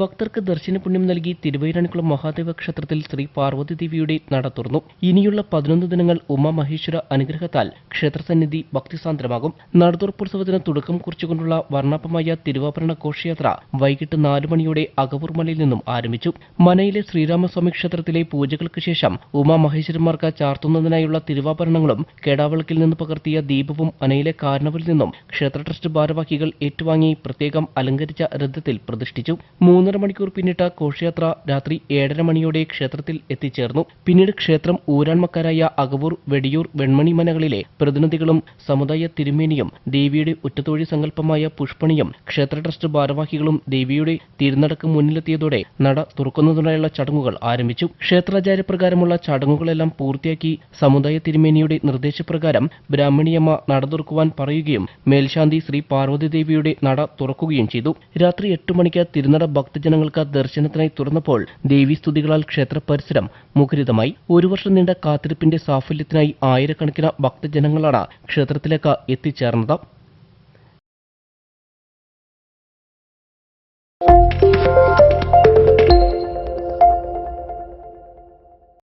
ഭക്തർക്ക് ദർശന പുണ്യം നൽകി തിരുവൈരാണിക്കുളം മഹാദേവ ക്ഷേത്രത്തിൽ ശ്രീ പാർവതി ദേവിയുടെ നട തുറന്നു. ഇനിയുള്ള പതിനൊന്ന് ദിനങ്ങൾ ഉമാമഹേശ്വര അനുഗ്രഹത്താൽ ക്ഷേത്രസന്നിധി ഭക്തിസാന്ദ്രമാകും. നടതുറപ്പുത്സവത്തിന് തുടക്കം കുറിച്ചുകൊണ്ടുള്ള വർണാഭമായ തിരുവാഭരണ ഘോഷയാത്ര വൈകിട്ട് നാലു മണിയോടെ അകവൂർമലയിൽ നിന്നും ആരംഭിച്ചു. മനയിലെ ശ്രീരാമസ്വാമി ക്ഷേത്രത്തിലെ പൂജകൾക്ക് ശേഷം ഉമാമഹേശ്വരന്മാർക്ക് ചാർത്തുന്നതിനായുള്ള തിരുവാഭരണങ്ങളും കേടാവളക്കിൽ നിന്ന് പകർത്തിയ ദീപവും മനയിലെ കാരണവിൽ നിന്നും ക്ഷേത്ര ട്രസ്റ്റ് ഭാരവാഹികൾ ഏറ്റുവാങ്ങി പ്രത്യേകം അലങ്കരിച്ച രഥത്തിൽ പ്രതിഷ്ഠിച്ചു. മൂന്നര മണിക്കൂർ പിന്നിട്ട ഘോഷയാത്ര രാത്രി ഏഴര മണിയോടെ ക്ഷേത്രത്തിൽ എത്തിച്ചേർന്നു. പിന്നീട് ക്ഷേത്രം ഊരാൺമക്കാരായ അകവൂർ വെടിയൂർ വെൺമണി മനകളിലെ പ്രതിനിധികളും സമുദായ തിരുമേനിയും ദേവിയുടെ ഉറ്റത്തൊഴി സങ്കല്പമായ പുഷ്പണിയും ക്ഷേത്ര ട്രസ്റ്റ് ഭാരവാഹികളും ദേവിയുടെ തിരുനടക്ക് മുന്നിലെത്തിയതോടെ നട തുറക്കുന്നതിനായുള്ള ചടങ്ങുകൾ ആരംഭിച്ചു. ക്ഷേത്രാചാരപ്രകാരമുള്ള ചടങ്ങുകളെല്ലാം പൂർത്തിയാക്കി സമുദായ തിരുമേനിയുടെ നിർദ്ദേശപ്രകാരം ബ്രാഹ്മണിയമ്മ നട തുറക്കുവാൻ പറയുകയും മേൽശാന്തി ശ്രീ പാർവതി ദേവിയുടെ നട തുറക്കുകയും ചെയ്തു. രാത്രി എട്ട് മണിക്ക് തിരുനട ഭക്തജനങ്ങൾക്ക് ദർശനത്തിനായി തുറന്നപ്പോൾ ദേവീസ്തുതികളാൽ ക്ഷേത്ര പരിസരം മുഖരിതമായി ഒരു വർഷം നീണ്ട കാത്തിരിപ്പിന്റെ സാഫല്യത്തിനായി ആയിരക്കണക്കിന് ഭക്തജനങ്ങളാണ് ക്ഷേത്രത്തിലേക്ക് എത്തിച്ചേർന്നത്.